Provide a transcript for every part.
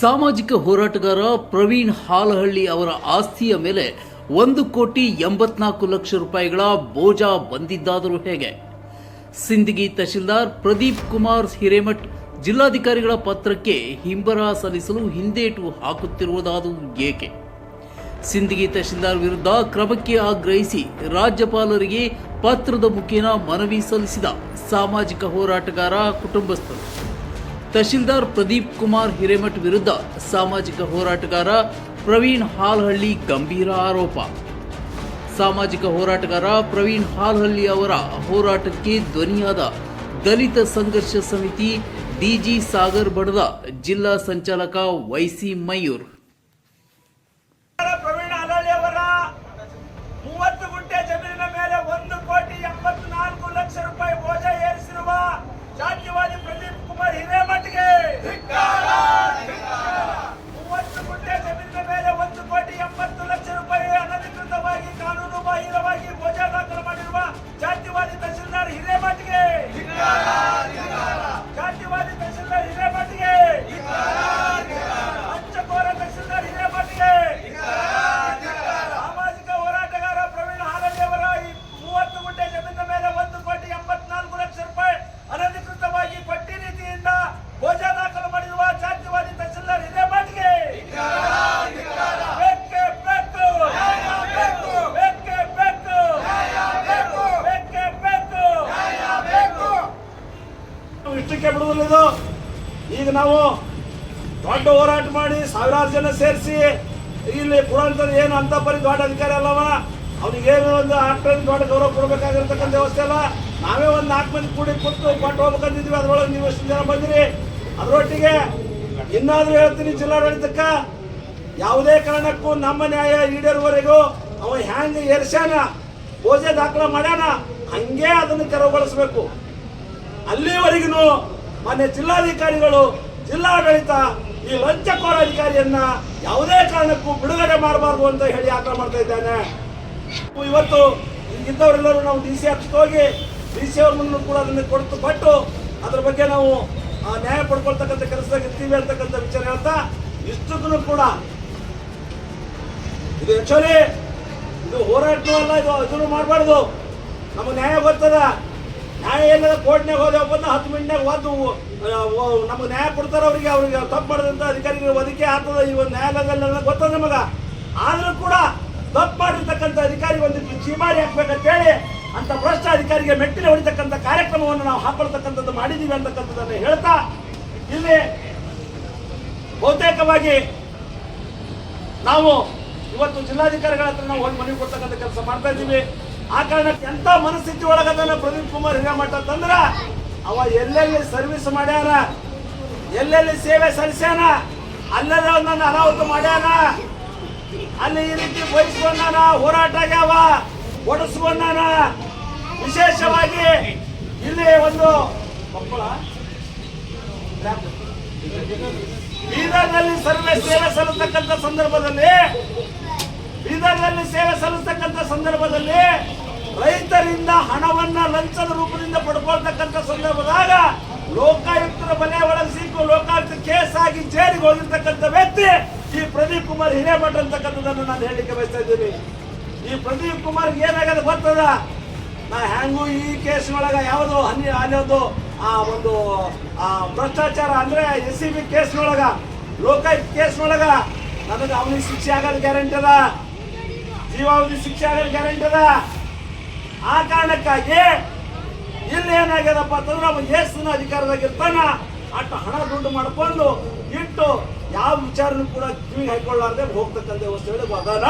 ಸಾಮಾಜಿಕ ಹೋರಾಟಗಾರ ಪ್ರವೀಣ್ ಹಾಲಹಳ್ಳಿ ಅವರ ಆಸ್ತಿಯ ಮೇಲೆ ಒಂದು ಕೋಟಿ ಎಂಬತ್ನಾಲ್ಕು ಲಕ್ಷ ರೂಪಾಯಿಗಳ ಬೋಜ ಬಂದಿದ್ದಾದರೂ ಹೇಗೆ? ಸಿಂದಗಿ ತಹಶೀಲ್ದಾರ್ ಪ್ರದೀಪ್ ಕುಮಾರ್ ಹಿರೇಮಠ್ ಜಿಲ್ಲಾಧಿಕಾರಿಗಳ ಪತ್ರಕ್ಕೆ ಹಿಂಬರ ಸಲ್ಲಿಸಲು ಹಿಂದೇಟು ಹಾಕುತ್ತಿರುವುದಾದರೂ ಏಕೆ? ಸಿಂದಗಿ ತಹಶೀಲ್ದಾರ್ ವಿರುದ್ಧ ಕ್ರಮಕ್ಕೆ ಆಗ್ರಹಿಸಿ ರಾಜ್ಯಪಾಲರಿಗೆ ಪತ್ರದ ಮುಖೇನ ಮನವಿ ಸಲ್ಲಿಸಿದ ಸಾಮಾಜಿಕ ಹೋರಾಟಗಾರ ಕುಟುಂಬಸ್ಥರು. ತಹಶೀಲ್ದಾರ್ ಪ್ರದೀಪ್ ಕುಮಾರ್ ಹಿರೇಮಠ್ ವಿರುದ್ಧ ಸಾಮಾಜಿಕ ಹೋರಾಟಗಾರ ಪ್ರವೀಣ್ ಹಾಲ್ಹಳ್ಳಿ ಗಂಭೀರ ಆರೋಪ. ಸಾಮಾಜಿಕ ಹೋರಾಟಗಾರ ಪ್ರವೀಣ್ ಹಾಲ್ಹಳ್ಳಿ ಅವರ ಹೋರಾಟಕ್ಕೆ ಧ್ವನಿಯಾದ ದಲಿತ ಸಂಘರ್ಷ ಸಮಿತಿ ಡಿಜಿ ಸಾಗರ್ ಬಡದ ಜಿಲ್ಲಾ ಸಂಚಾಲಕ ವೈಸಿ ಮಯೂರ್ ಪ್ರವೀಣ ಹಲಳ್ಳಿ ಅವರ ಮೂವತ್ತು ಗುಂಟೆ ಜಮೀನಿನ ಮೇಲೆ ಒಂದು ಕೋಟಿ ಎಂಬತ್ನಾಲ್ಕು ಲಕ್ಷ ರೂಪಾಯಿ ಬೋಜ ಏರಿಸಿರುವ ಜಾತಿವಾದಿ ಪ್ರದೀಪ್ ಕುಮಾರ್ ಹಿರೇಮಠ್ಗೆ ಮೂವತ್ತು ಗುಂಟೆ ಜಮೀನಿನ ಮೇಲೆ ಒಂದು ಕೋಟಿ ಎಂಬತ್ತು ಲಕ್ಷ ರೂಪಾಯಿ ಅನಧಿಕೃತವಾಗಿ ಕಾನೂನು ಬಾಹಿರವಾಗಿ ಬೋಜ ದಾಖಲು ಮಾಡಿರುವ ಜಾತಿವಾದಿ ತಹಸೀಲ್ದಾರ್ ಹಿರೇಮಠ್ಗೆ ಜಾತಿವಾದಿ ತಹಸೀಲ್ದಾರ್ ಹಿರೇಮಠ್ಗೆ ಪಂಚಕೋರ ತಹಸೀಲ್ದಾರ್ ಹಿರೇಮಠ್ಗೆ ಸಾಮಾಜಿಕ ಹೋರಾಟಗಾರ ಪ್ರವೀಣ್ ಹಾಲಳ್ಳಿ ಅವರ ಈ ಮೂವತ್ತು ಗುಂಟೆ ಜಮೀನಿನ ಮೇಲೆ ಒಂದು ಕೋಟಿ ಎಂಬತ್ನಾಲ್ಕು ಲಕ್ಷ ರೂಪಾಯಿ ಅನಧಿಕೃತವಾಗಿ ಪಟ್ಟಿ ರೀತಿಯಿಂದ ಭೋಜ ದಾಖಲು ಮಾಡಿರುವ ಜಾತಿವಾದಿ ತಹಸೀಲ್ದಾರ್ ಹಿರೇಮಠ್ಗೆ ಬೇಕೇ ಬೇಕು ಬೇಕೇ ಬೇಕು ಬೇಕೇ ಬೇಕು ನಾವು ಇಷ್ಟಕ್ಕೆ ಬಿಡುವುದಿಲ್ಲ ಇದು. ಈಗ ನಾವು ದೊಡ್ಡ ಹೋರಾಟ ಮಾಡಿ ಸಾವಿರಾರು ಜನ ಸೇರಿಸಿ ಇಲ್ಲಿ ಪುರಾಣದಲ್ಲಿ ಏನು ಅಂತ ಪರಿ ದೊಡ್ಡ ಅಧಿಕಾರಿ ಅಲ್ಲವ? ಏನು ಒಂದು ಆಟೋಗೆ ದೊಡ್ಡ ಗೌರವ ಕೊಡಬೇಕಾಗಿರ್ತಕ್ಕಂಥ ವ್ಯವಸ್ಥೆ ಅಲ್ಲ. ನಾವೇ ಒಂದು ನಾಲ್ಕು ಮಂದಿ ಕೂಡಿ ಕೊಟ್ಟು ಕೊಟ್ಟು ಹೋಗ್ಬೇಕಂತಿದ್ವಿ ಅದ್ರೊಳಗೆ ನೀವು ಎಷ್ಟು ಜನ ಬಂದಿರಿ. ಅದರೊಟ್ಟಿಗೆ ಇನ್ನಾದ್ರೂ ಹೇಳ್ತೀನಿ ಜಿಲ್ಲಾಡಳಿತಕ್ಕ. ಯಾವುದೇ ಕಾರಣಕ್ಕೂ ನಮ್ಮ ನ್ಯಾಯ ಈಡೇರುವವರೆಗೂ ಅವ ಹ್ಯಾಂಗ ಏರ್ಸ್ಯಾನ? ಪೂಜೆ ದಾಖಲೆ ಮಾಡ್ಯಾನ? ಹಂಗೆ ಅದನ್ನು ತೆರವುಗೊಳಿಸಬೇಕು. ಅಲ್ಲಿವರೆಗೂ ಮಾನ್ಯ ಜಿಲ್ಲಾಧಿಕಾರಿಗಳು, ಜಿಲ್ಲಾಡಳಿತ ಈ ಲಂಚಕೋರ ಅಧಿಕಾರಿಯನ್ನ ಯಾವುದೇ ಕಾರಣಕ್ಕೂ ಬಿಡುಗಡೆ ಮಾಡಬಾರ್ದು ಅಂತ ಹೇಳಿ ಆಗ್ರಹ ಮಾಡ್ತಾ ಇದ್ದೇನೆ. ಇವತ್ತು ಇದ್ದವರೆಲ್ಲರೂ ನಾವು ಡಿ ಸಿ ಆಫೀಸ್ಗೆ ಹೋಗಿ ಡಿ ಸಿ ಅವ್ರ ಮುಂದೆ ಕೂಡ ಅದನ್ನು ಕೊಡ್ತು ಬಟ್ಟು ಅದ್ರ ಬಗ್ಗೆ ನಾವು ನ್ಯಾಯ ಪಡ್ಕೊಳ್ತಕ್ಕಂಥ ಕೆಲಸದಾಗ ಇರ್ತೀವಿ ಅಂತಕ್ಕಂಥ ವಿಚಾರ ಹೇಳ್ತಾ ಇಷ್ಟಕ್ಕೂ ಕೂಡ ಇದು ಆಕ್ಚುಲಿ ಇದು ಹೋರಾಟ ಅಲ್ಲ ಇದು ಇದನ್ನು ಮಾಡಬಾರ್ದು. ನಮಗೆ ನ್ಯಾಯ ಗೊತ್ತದ ನ್ಯಾಯ ಇಲ್ಲದ ಕೋರ್ಟ್ನಾಗ ಹೋದೆವು ಒಬ್ಬಂದು ಹತ್ತು ಮಿನಿಟ್ನಾಗ ಒಂದು ನಮಗೆ ನ್ಯಾಯ ಕೊಡ್ತಾರೆ ಅವರಿಗೆ, ಅವ್ರಿಗೆ ತಪ್ಪು ಮಾಡಿದಂಥ ಅಧಿಕಾರಿಗಳು ಒದಕೆ ಆಗ್ತದ ಈ ಒಂದು ನ್ಯಾಯಾಲಯದಲ್ಲಿ ಗೊತ್ತದ ನಮಗೆ? ಆದರೂ ಕೂಡ ತಪ್ಪು ಮಾಡಿರ್ತಕ್ಕಂಥ ಅಧಿಕಾರಿ ಒಂದು ಚೀಮಾರಿ ಹಾಕ್ಬೇಕಂತೇಳಿ ಅಂತ ಭ್ರಷ್ಟ ಅಧಿಕಾರಿಗೆ ಮೆಟ್ಟಿನ ಹೊಡಿತಕ್ಕಂಥ ಕಾರ್ಯಕ್ರಮವನ್ನು ನಾವು ಹಾಕೊಳ್ತಕ್ಕಂಥದ್ದು ಮಾಡಿದ್ದೀವಿ ಅಂತಕ್ಕಂಥದ್ದನ್ನು ಹೇಳ್ತಾ, ಇಲ್ಲಿ ಬಹುತೇಕವಾಗಿ ನಾವು ಇವತ್ತು ಜಿಲ್ಲಾಧಿಕಾರಿಗಳ ಹತ್ರ ನಾವು ಹೋಗಿ ಮನವಿ ಕೊಡ್ತಕ್ಕಂಥ ಕೆಲಸ ಮಾಡ್ತಾ ಇದ್ದೀವಿ. ಆ ಕಾರಣಕ್ಕೆ ಎಂತ ಮನಸ್ಥಿತಿ ಒಳಗದನ್ನ ಪ್ರದೀಪ್ ಕುಮಾರ್ ಹಿರೇಮಠ ಅಂತಂದ್ರ ಅವ ಎಲ್ಲೆಲ್ಲಿ ಸರ್ವಿಸ್ ಮಾಡ್ಯಾನ, ಎಲ್ಲೆಲ್ಲಿ ಸೇವೆ ಸಲ್ಲಿಸ್ಯಾನ ಅಲ್ಲೆಲ್ಲ ನನ್ನ ಅನಾಹುತ ಮಾಡ್ಯಾನ, ಅಲ್ಲಿ ಈ ರೀತಿ ಬಯಸ್ಕೊಂಡಾನ ಹೋರಾಟ ಆಗ್ಯಾವ ಒಡಿಸ್ಕೊಂಡಾನ ವಿಶೇಷವಾಗಿ ಇಲ್ಲಿ ಒಂದು ಬೀದರ್ನಲ್ಲಿ ಸರ್ವೆ ಸೇವೆ ಸಲ್ಲಿಸ್ತಕ್ಕಂಥ ಸಂದರ್ಭದಲ್ಲಿ, ಬೀದರ್ನಲ್ಲಿ ಸೇವೆ ಸಲ್ಲಿಸ್ತಕ್ಕಂಥ ಸಂದರ್ಭದಲ್ಲಿ ರೈತರಿಂದ ಹಣವನ್ನ ಲಂಚದ ರೂಪದಿಂದ ಪಡ್ಕೊಳ್ತಕ್ಕಂಥ ಸಂದರ್ಭದಾಗ ಲೋಕಾಯುಕ್ತರ ಮನೆ ಒಳಗೆ ಸಿಕ್ಕು ಲೋಕಾಯುಕ್ತ ಕೇಸ್ ಆಗಿ ಜೈಲಿಗೆ ಹೋಗಿರ್ತಕ್ಕಂಥ ವ್ಯಕ್ತಿ ಈ ಪ್ರದೀಪ್ ಕುಮಾರ್ ಹಿರೇಮಠ ಅಂತಕ್ಕಂಥದ್ದನ್ನು ನಾನು ಹೇಳಲಿಕ್ಕೆ ಬಯಸ್ತಾ ಇದ್ದೀನಿ. ಈ ಪ್ರದೀಪ್ ಕುಮಾರ್ ಏನಾಗದ ಬರ್ತದ ನಾ ಹ್ಯಾಂಗೂ ಈ ಕೇಸ್ ಒಳಗ ಯಾವುದು ಹನಿ ಅನ್ನೋದು ಆ ಒಂದು, ಆ ಭ್ರಷ್ಟಾಚಾರ ಅಂದ್ರೆ ಎಸ್ ಸಿ ಬಿ ಕೇಸ್ನೊಳಗ ಲೋಕಾಯುಕ್ತ ಕೇಸ್ನೊಳಗ ನನಗೆ ಅವನಿಗೆ ಶಿಕ್ಷೆ ಆಗೋದು ಗ್ಯಾರಂಟಿ ಅದ. ಜೀವಾವಧಿ ಶಿಕ್ಷೆ ಆಗೋದು ಗ್ಯಾರಂಟಿ ಅದ. ಆ ಕಾರಣಕ್ಕಾಗಿ ಇಲ್ಲಿ ಏನಾಗ್ಯದಪ್ಪ ಅಂತಂದ್ರೆ ಅವನು ಏಸಿನ ಅಧಿಕಾರದಾಗ ಇರ್ತಾನ ಅಷ್ಟು ಹಣ ದುಡ್ಡು ಮಾಡ್ಕೊಂಡು ಇಟ್ಟು ಯಾವ ವಿಚಾರನೂ ಕೂಡ ಕಿವಿಗೆ ಹಾಕೊಳ್ಳಾರ್ದೆ ಹೋಗ್ತಕ್ಕಂಥ ವ್ಯವಸ್ಥೆ ಅದಾನ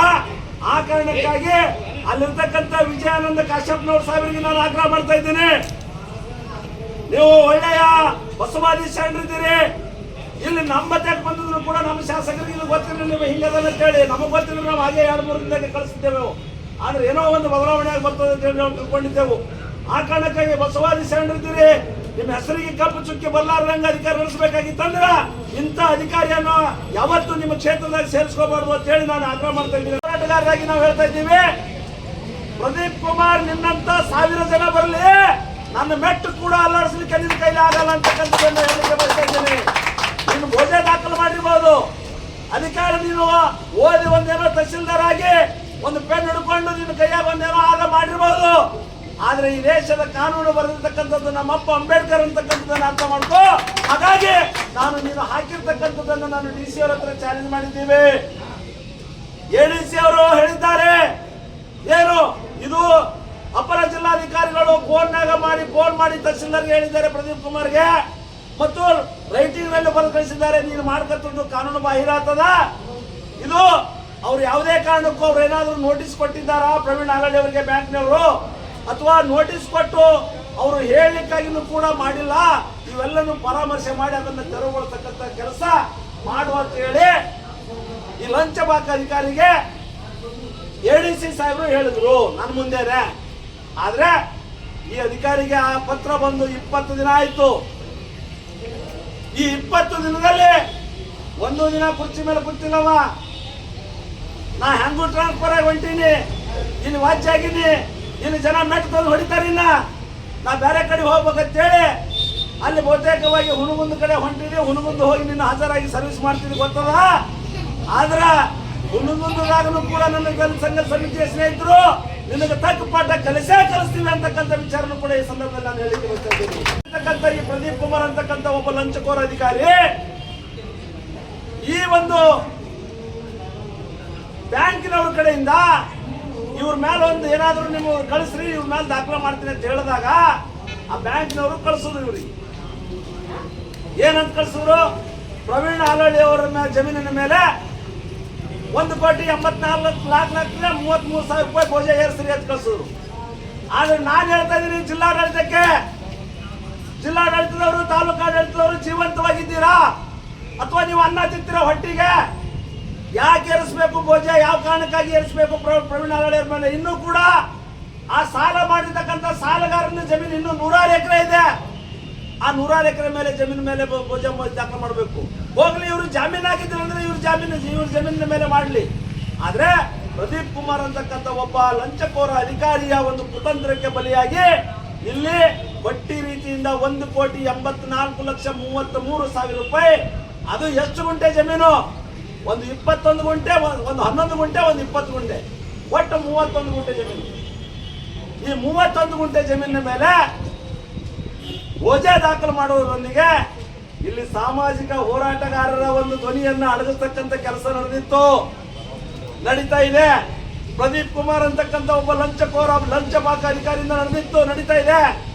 ಆ ಕಾರಣಕ್ಕಾಗಿ ಅಲ್ಲಿರ್ತಕ್ಕಂಥ ವಿಜಯಾನಂದ ಕಾಶ್ಯಪ್ನವ್ರ ಸಾವಿರಿಗೆ ನಾನು ಆಗ್ರಹ ಮಾಡ್ತಾ ಇದ್ದೀನಿ. ನೀವು ಒಳ್ಳೆಯ ಬಸವಾದಿ ಶರಣರಿದ್ದೀರಿ. ಇಲ್ಲಿ ನಮ್ಮ ತೆಕ್ ಬಂದಿದ್ರು ಕೂಡ ನಮ್ಮ ಶಾಸಕರಿಗೆ ಗೊತ್ತಿರಲಿಲ್ಲ, ನೀವು ಹಿಂಗದಲ್ಲ ಅಂತ ಹೇಳಿ ನಮಗೆ ಗೊತ್ತಿಲ್ಲ ನಾವು ಹಾಗೆ ಎರಡು ಮೂರು ದಿನಕ್ಕೆ ಕಳಿಸಿದ್ದೇವೆ. ಆದ್ರೆ ಏನೋ ಒಂದು ಬದಲಾವಣೆ ಆಗಿ ಬರ್ತದೆ ಅಂತ ಹೇಳಿ ನಾವು ತಿಳ್ಕೊಂಡಿದ್ದೆವು. ಆ ಕಾರಣಕ್ಕಾಗಿ ಬಸವಾದಿ ಶರಣರಿದ್ದೀರಿ ನಿಮ್ಮ ಹೆಸರಿಗೆ ಕಪ್ಪು ಚುಕ್ಕಿ ಬರಲಾರ್ದಂಗ ಅಧಿಕಾರ ನಡೆಸಬೇಕಾಗಿತ್ತಂದ್ರ ಇಂಥ ಅಧಿಕಾರಿಯನ್ನು ಯಾವತ್ತು ನಿಮ್ಮ ಕ್ಷೇತ್ರದಾಗ ಸೇರಿಸ್ಕೋಬಾರ್ದು ಅಂತ ಹೇಳಿ ನಾನು ಆಗ್ರಹ ಮಾಡ್ತಾ ಇದ್ದೀನಿ. ಹೋರಾಟಗಾರರಾಗಿ ನಾವು ಹೇಳ್ತಾ ಇದ್ದೀವಿ. ಪ್ರದೀಪ್ ಕುಮಾರ್ ನಿನ್ನಂತ ಸಾವಿರ ಜನ ಬರಲಿ. ನನ್ನ ಮೆಟ್ಟು ಕೂಡ ಅಲ್ಲಾಡಿಸ್ಲಿಕ್ಕೆ ನಿನ್ನ ಕೈಲಿ ಆಗಲ್ಲ ಅಂತಕ್ಕಂಥದ್ದನ್ನು ಹೇಳಿಕೆ ಬರ್ತಾ ಇದ್ದೀನಿ. ನೀನು ಭೋಜ ದಾಖಲು ಮಾಡಿರ್ಬೋದು. ಅಧಿಕಾರ ನೀನು ಓದಿ ಒಂದೇನೋ ತಹಸೀಲ್ದಾರ್ ಆಗಿ ಒಂದು ಪೆನ್ ಹಿಡ್ಕೊಂಡು ನಿನ್ನ ಕೈಯಾಗ ಒಂದೇನೋ ಆಗ ಮಾಡಿರ್ಬೋದು. ಆದ್ರೆ ಈ ದೇಶದ ಕಾನೂನು ಬರೆದಿರ್ತಕ್ಕಂಥದ್ದು ನಮ್ಮಪ್ಪ ಅಂಬೇಡ್ಕರ್ ಅಂತಕ್ಕಂಥದ್ದನ್ನು ಅರ್ಥ ಮಾಡ್ಕೋ. ಹಾಗಾಗಿ ನಾನು ನೀನು ಹಾಕಿರ್ತಕ್ಕಂಥದ್ದನ್ನು ನಾನು ಡಿ ಸಿ ಅವ್ರ ಹತ್ರ ಚಾಲೆಂಜ್ ಮಾಡಿದ್ದೀವಿ. ಎಡಿಸಿ ಅವರು ಹೇಳಿದ್ದಾರೆ. ಏನು? ಇದು ಅಪರ ಜಿಲ್ಲಾಧಿಕಾರಿಗಳು ಫೋನ್ನಾಗ ಮಾಡಿ ಫೋನ್ ಮಾಡಿ ತಹಸೀಲ್ದಾರ್ಗೆ ಹೇಳಿದ್ದಾರೆ ಪ್ರದೀಪ್ ಕುಮಾರ್ಗೆ. ಮತ್ತು ರೈಟಿಂಗ್ನಲ್ಲಿ ಬರೆದು ಕಳಿಸಿದ್ದಾರೆ. ನೀನು ಮಾಡ್ಕೊಂಡು ಕಾನೂನು ಬಾಹಿರಾತದ ಇದು ಅವ್ರು ಯಾವುದೇ ಕಾರಣಕ್ಕೂ ಅವ್ರು ಏನಾದರೂ ನೋಟಿಸ್ ಕೊಟ್ಟಿದ್ದಾರಾ? ಪ್ರವೀಣ್ ಆಗಳ್ಳಿ ಅವರಿಗೆ ಬ್ಯಾಂಕ್ನವರು? ಅಥವಾ ನೋಟಿಸ್ ಕೊಟ್ಟು ಅವರು ಹೇಳಲಿಕ್ಕಾಗಿನೂ ಕೂಡ ಮಾಡಿಲ್ಲ? ಇವೆಲ್ಲನೂ ಪರಾಮರ್ಶೆ ಮಾಡಿ ಅದನ್ನು ತೆರವುಗೊಳ್ತಕ್ಕಂಥ ಕೆಲಸ ಮಾಡುವ ಅಂತ ಹೇಳಿ ಈ ಲಂಚ ಬಾಕ ಅಧಿಕಾರಿಗೆ ಎ ಸಿ ಸಾಹೇಬರು ಹೇಳಿದ್ರು ನನ್ನ ಮುಂದೆನೆ. ಆದ್ರೆ ಈ ಅಧಿಕಾರಿಗೆ ಆ ಪತ್ರ ಬಂದು ಇಪ್ಪತ್ತು ದಿನ ಆಯ್ತು. ಈ ಇಪ್ಪತ್ತು ದಿನದಲ್ಲಿ ಒಂದು ದಿನ ಕುರ್ಚಿ ಮೇಲೆ ಕೂತಿಲ್ಲವ. ನಾ ಹೆಂಗೂ ಟ್ರಾನ್ಸ್ಫರ್ ಆಗಿ ಹೊಂಟೀನಿ. ಇಲ್ಲಿ ವಾಚ್ ಆಗಿನಿ ಇಲ್ಲಿ ಜನ ಮೆಟ್ ತಂದು ಹೊಡಿತಾರಿನ್ನ ನಾ ಬೇರೆ ಕಡೆ ಹೋಗ್ಬೇಕಂತೇಳಿ ಅಲ್ಲಿ ಬಹುತೇಕವಾಗಿ ಹುಣಗುಂದ ಕಡೆ ಹೊಂಟೀನಿ. ಹುಣಗುಂದ ಹೋಗಿ ನಿನ್ನ ಹಾಜರಾಗಿ ಸರ್ವಿಸ್ ಮಾಡ್ತೀನಿ ಗೊತ್ತದ? ಆದ್ರ ಹುಣಗುಂದದಾಗನು ಕೂಡ ನನ್ನ ಸಂಘ ಸಮಿತಿಯ ಸ್ನೇಹಿತರು ನಿನಗೆ ತಕ್ಕ ಪಾಠ ಕಲಿಸೇ ಕಲಿಸ್ತೀನಿ ಅಂತಕ್ಕಂಥ ವಿಚಾರನು ಕೂಡ ಈ ಸಂದರ್ಭದಲ್ಲಿ ನಾನು ಹೇಳಿಕೆ ಬರ್ತಾ ಅಂತಕ್ಕಂಥ ಈ ಪ್ರದೀಪ್ ಕುಮಾರ್ ಅಂತಕ್ಕಂಥ ಒಬ್ಬ ಲಂಚಕೋರ ಅಧಿಕಾರಿ ಈ ಒಂದು ಬ್ಯಾಂಕಿನವ್ರ ಕಡೆಯಿಂದ ಇವ್ರ ಮೇಲೆ ಒಂದು ಏನಾದರೂ ನೀವು ಕಳಿಸ್ರಿ, ಇವ್ರ ಮೇಲೆ ದಾಖಲೆ ಮಾಡ್ತೀನಿ ಅಂತ ಹೇಳಿದಾಗ ಆ ಬ್ಯಾಂಕ್ನವರು ಕಳಿಸೋದು ಇವ್ರಿಗೆ. ಏನಂತ ಕಳಿಸಿದ್ರು? ಪ್ರವೀಣ್ ಹಾಲಳ್ಳಿ ಅವರ ಜಮೀನಿನ ಮೇಲೆ ಒಂದು ಕೋಟಿ ಎಂಬತ್ನಾಲ್ಕು ಲಾಖ ಲಕ್ಷ ಮೂವತ್ಮೂರು ಸಾವಿರ ರೂಪಾಯಿ ಭೋಜ ಏರಿಸ್ರಿ ಅಂತ ಕಳಿಸಿದ್ರು. ಆದ್ರೆ ನಾನು ಹೇಳ್ತಾ ಇದ್ದೀನಿ ಜಿಲ್ಲಾಡಳಿತಕ್ಕೆ, ಜಿಲ್ಲಾಡಳಿತದವರು, ತಾಲೂಕಾಡಳಿತದವರು ಜೀವಂತವಾಗಿದ್ದೀರಾ? ಅಥವಾ ನೀವು ಅನ್ನ ತಿಂತೀರಾ ಹೊಟ್ಟಿಗೆ? ಯಾಕೆ ಏರಿಸ್ಬೇಕು ಭೋಜ? ಯಾವ ಕಾರಣಕ್ಕಾಗಿ ಏರಿಸಬೇಕು ಪ್ರ- ಪ್ರವೀಣ್ ಆಲಳಿಯವ್ರ ಮೇಲೆ? ಇನ್ನೂ ಕೂಡ ಆ ಸಾಲ ಮಾಡಿರ್ತಕ್ಕಂಥ ಸಾಲಗಾರನ ಜಮೀನು ಇನ್ನೂ ನೂರಾರು ಎಕರೆ ಇದೆ. ಆ ನೂರಾರು ಎಕರೆ ಮೇಲೆ ಜಮೀನು ಮೇಲೆ ಭೋಜ ದಾಖಲು ದಾಖಲೆ ಮಾಡಬೇಕು. ಹೋಗ್ಲಿ, ಇವರು ಜಾಮೀನು ಹಾಕಿದ್ರು ಅಂದ್ರೆ ಇವ್ರ ಜಾಮೀನು, ಇವ್ರ ಜಮೀನಿನ ಮೇಲೆ ಮಾಡಲಿ. ಆದ್ರೆ ಪ್ರದೀಪ್ ಕುಮಾರ್ ಅಂತಕ್ಕಂಥ ಒಬ್ಬ ಲಂಚಕೋರ ಅಧಿಕಾರಿಯ ಒಂದು ಕುತಂತ್ರಕ್ಕೆ ಬಲಿಯಾಗಿ ಇಲ್ಲಿ ಬಟ್ಟಿ ರೀತಿಯಿಂದ ಒಂದು ಕೋಟಿ ಎಂಬತ್ನಾಲ್ಕು ಲಕ್ಷ ಮೂವತ್ತ್ ಮೂರು ಸಾವಿರ ರೂಪಾಯಿ. ಅದು ಎಷ್ಟು ಗುಂಟೆ ಜಮೀನು? ಒಂದು ಇಪ್ಪತ್ತೊಂದು ಗುಂಟೆ, ಒಂದು ಹನ್ನೊಂದು ಗುಂಟೆ, ಒಂದು ಇಪ್ಪತ್ತು ಗುಂಟೆ. ಒಟ್ಟು ಮೂವತ್ತೊಂದು ಗುಂಟೆ ಜಮೀನು. ಈ ಮೂವತ್ತೊಂದು ಗುಂಟೆ ಜಮೀನಿನ ಮೇಲೆ ಓಜೆ ದಾಖಲು ಮಾಡುವುದರೊಂದಿಗೆ ಇಲ್ಲಿ ಸಾಮಾಜಿಕ ಹೋರಾಟಗಾರರ ಒಂದು ಧ್ವನಿಯನ್ನ ಅಡಗಿಸ್ತಕ್ಕಂಥ ಕೆಲಸ ನಡೆದಿತ್ತು. ನಡೀತಾ ಇದೆ. ಪ್ರದೀಪ್ ಕುಮಾರ್ ಅಂತಕ್ಕಂಥ ಒಬ್ಬ ಲಂಚಕೋರ, ಲಂಚ ಪಾಕ ಅಧಿಕಾರಿಯಿಂದ ನಡೆದಿತ್ತು. ನಡೀತಾ ಇದೆ.